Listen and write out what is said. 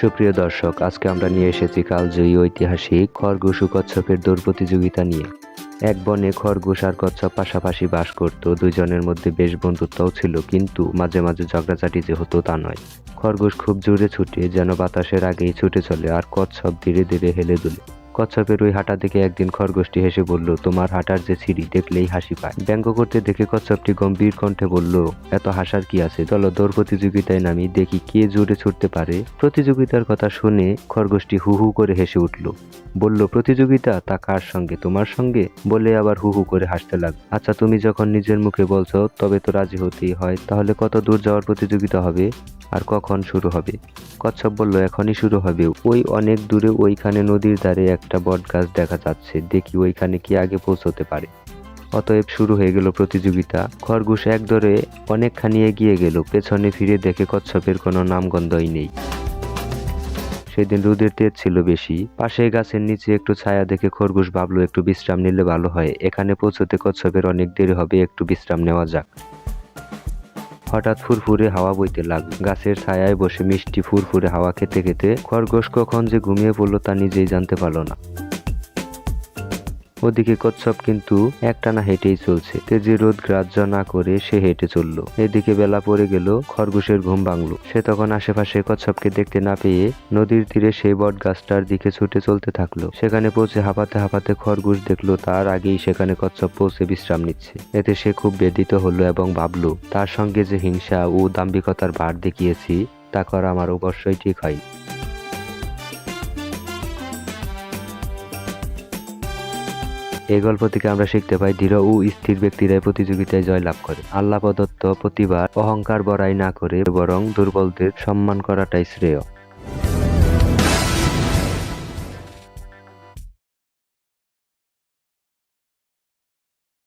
সুপ্রিয় দর্শক, আজকে আমরা নিয়ে এসেছি কালজয়ী ঐতিহাসিক খরগোশ কচ্ছপের দৌড় প্রতিযোগিতা নিয়ে। এক বনে খরগোশ আর কচ্ছপ পাশাপাশি বাস করত দুজনের মধ্যে বেশ বন্ধুত্বও ছিল, কিন্তু মাঝে মাঝে ঝগড়াঝাটি যে হতো তা নয়। খরগোশ খুব জোরে ছুটে, যেন বাতাসের আগেই ছুটে চলে আর কচ্ছপ ধীরে ধীরে হেলে দুলে। কচ্ছপের ওই হাঁটা দেখে একদিন খরগোশটি হেসে বলল, তোমার হাঁটার যে সিঁড়ি, দেখলেই হাসি পায়। ব্যঙ্গ করতে দেখে কচ্ছপটি গম্ভীর কণ্ঠে বলল, এত হাসার কি আছে? চলো দৌড় প্রতিযোগিতায় নামি, দেখি কে জোরে ছুটতে পারে। প্রতিযোগিতার কথা শুনে খরগোশটি হু হু করে হেসে উঠল। বলল, প্রতিযোগিতা? তা কার সঙ্গে? তোমার সঙ্গে? বলে আবার হু হু করে হাসতে লাগ আচ্ছা তুমি যখন নিজের মুখে বলছো, তবে তো রাজি হতেই হয়, তাহলে কত দূর যাওয়ার প্রতিযোগিতা হবে? আর কখন শুরু হবে? কচ্ছপ বলল, এখনই শুরু হবে। ওই অনেক দূরে ওইখানে নদীর ধারে একটা বট গাছ দেখা যাচ্ছে। দেখি ওইখানে কি আগে পৌঁছতে পারে। অতএব শুরু হয়ে গেল প্রতিযোগিতা। খরগোশ এক দরে অনেকখানি এগিয়ে গেল। পেছনে ফিরে দেখে কচ্ছপের কোনো নামগন্ধই নেই। সেদিন রোদের তেজ ছিল বেশি। পাশে গাছের নিচে একটু ছায়া দেখে খরগোশ ভাবলো, একটু বিশ্রাম নিলে ভালো হয়। এখানে পৌঁছতে কচ্ছপের অনেক দেরি হবে, একটু বিশ্রাম নেওয়া যাক। হঠাৎ ফুরফুরে হাওয়া বইতে লাগল গাছের ছায়ায় বসে মিষ্টি ফুরফুরে হাওয়া খেতে খেতে খরগোশ কখন যে ঘুমিয়ে পড়ল তা নিজেই জানতে পারল না। ওদিকে কচ্ছপ কিন্তু একটানা হেঁটেই চলছে। তেজি রোদ গ্রাহ্য না করে সে হেঁটে চলল। এদিকে বেলা পড়ে গেল, খরগোশের ঘুম ভাঙলো। সে তখন আশেপাশে কচ্ছপকে দেখতে না পেয়ে নদীর তীরে সেই বট গাছটার দিকে ছুটে চলতে থাকল। সেখানে পৌঁছে হাঁপাতে হাঁপাতে খরগোশ দেখল, তার আগেই সেখানে কচ্ছপ পৌঁছে বিশ্রাম নিচ্ছে। এতে সে খুব বেদিত হলো এবং ভাবলো, তার সঙ্গে যে হিংসা ও দাম্ভিকতার ভার দেখিয়েছি, তা করা আমার অবশ্যই ঠিক হয়। এই গল্প থেকে আমরা শিখতে পাই দৃঢ় ও স্থির ব্যক্তিরাই প্রতিযোগিতায় জয় লাভ করে। আল্লাহ প্রদত্ত প্রতিভা অহংকার বড়াই না করে বরং দুর্বলদের সম্মান করাটাই শ্রেয়।